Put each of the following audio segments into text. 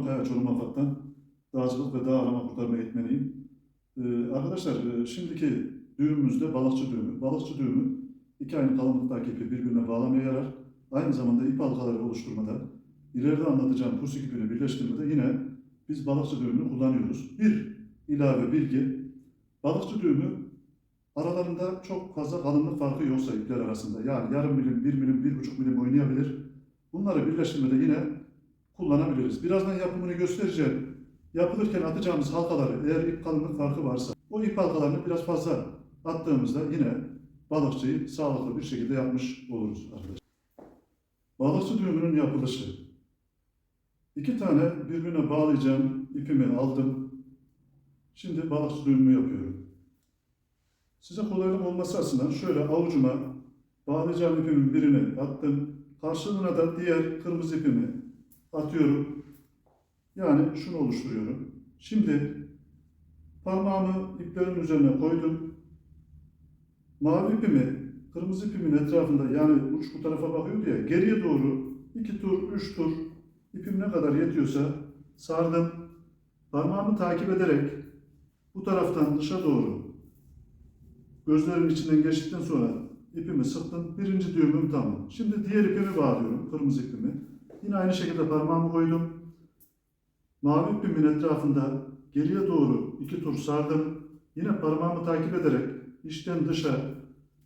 Mustafa Kaya Çorum Afat'tan dağcılık ve dağ arama kurtarma eğitmeniyim. Ee, arkadaşlar e, şimdiki düğümümüzde balıkçı düğümü. Balıkçı düğümü iki aynı kalınlıktaki ipi birbirine bağlamaya yarar. Aynı zamanda ip halkaları oluşturmada, ileride anlatacağım pus ipini birleştirmede yine biz balıkçı düğümünü kullanıyoruz. Bir ilave bilgi, balıkçı düğümü aralarında çok fazla kalınlık farkı yoksa ipler arasında yani yarım milim, bir milim, bir buçuk milim oynayabilir. Bunları birleştirmede yine kullanabiliriz. Birazdan yapımını göstereceğim. Yapılırken atacağımız halkaları eğer ip kalınlık farkı varsa o ip halkalarını biraz fazla attığımızda yine balıkçıyı sağlıklı bir şekilde yapmış oluruz arkadaşlar. Balıkçı düğümünün yapılışı. İki tane birbirine bağlayacağım ipimi aldım. Şimdi balıkçı düğümü yapıyorum. Size kolaylık olması açısından şöyle avucuma bağlayacağım ipimin birini attım. Karşılığına da diğer kırmızı ipimi atıyorum. Yani şunu oluşturuyorum. Şimdi parmağımı iplerin üzerine koydum. Mavi ipimi kırmızı ipimin etrafında yani uç bu tarafa bakıyor diye geriye doğru iki tur, üç tur ipim ne kadar yetiyorsa sardım. Parmağımı takip ederek bu taraftan dışa doğru gözlerimin içinden geçtikten sonra ipimi sıktım. Birinci düğümüm tamam. Şimdi diğer ipimi bağlıyorum. Kırmızı ipimi. Yine aynı şekilde parmağımı koydum. Mavi ipimin etrafında geriye doğru iki tur sardım. Yine parmağımı takip ederek içten dışa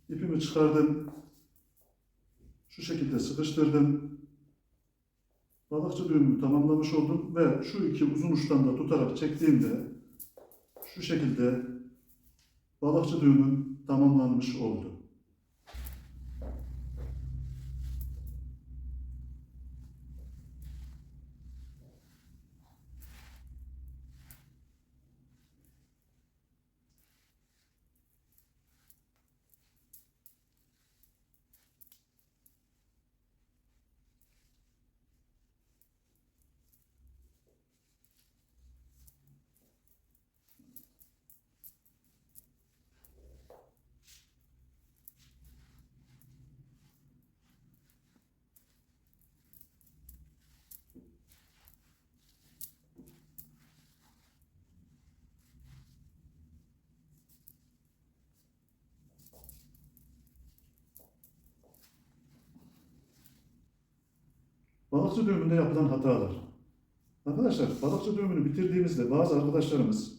ipimi çıkardım. Şu şekilde sıkıştırdım. Balıkçı düğümümü tamamlamış oldum ve şu iki uzun uçtan da tutarak çektiğimde şu şekilde balıkçı düğümüm tamamlanmış oldu. Balıkçı düğümünde yapılan hatalar. Arkadaşlar balıkçı düğümünü bitirdiğimizde bazı arkadaşlarımız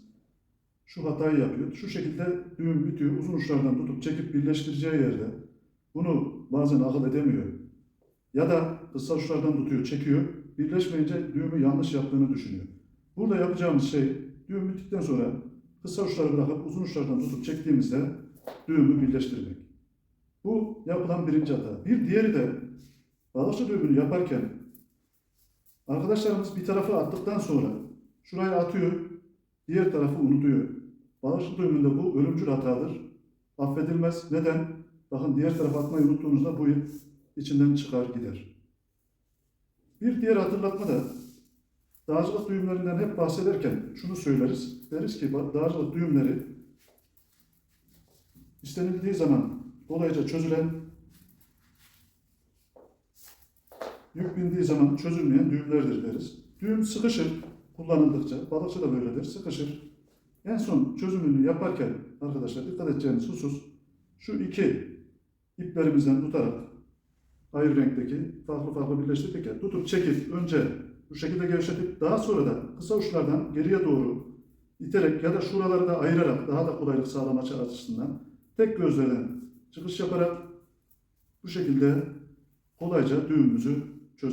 şu hatayı yapıyor. Şu şekilde düğüm bitiyor. Uzun uçlardan tutup çekip birleştireceği yerde bunu bazen akıl edemiyor. Ya da kısa uçlardan tutuyor, çekiyor. Birleşmeyince düğümü yanlış yaptığını düşünüyor. Burada yapacağımız şey düğüm bittikten sonra kısa uçları bırakıp uzun uçlardan tutup çektiğimizde düğümü birleştirmek. Bu yapılan birinci hata. Bir diğeri de balıkçı düğümünü yaparken arkadaşlarımız bir tarafa attıktan sonra şuraya atıyor, diğer tarafı unutuyor. Balıkçı düğümünde bu ölümcül hatadır. Affedilmez. Neden? Bakın diğer tarafa atmayı unuttuğunuzda bu içinden çıkar gider. Bir diğer hatırlatma da dağcılık düğümlerinden hep bahsederken şunu söyleriz. Deriz ki dağcılık düğümleri istenildiği zaman kolayca çözülen yük bindiği zaman çözülmeyen düğümlerdir deriz. Düğüm sıkışır kullanıldıkça, balıkçı da böyledir, sıkışır. En son çözümünü yaparken arkadaşlar dikkat edeceğiniz husus şu iki iplerimizden tutarak ayrı renkteki farklı farklı birleştirdik ya tutup çekip önce bu şekilde gevşetip daha sonra da kısa uçlardan geriye doğru iterek ya da şuraları da ayırarak daha da kolaylık sağlamak açısından tek gözlerden çıkış yaparak bu şekilde kolayca düğümümüzü Giuseppe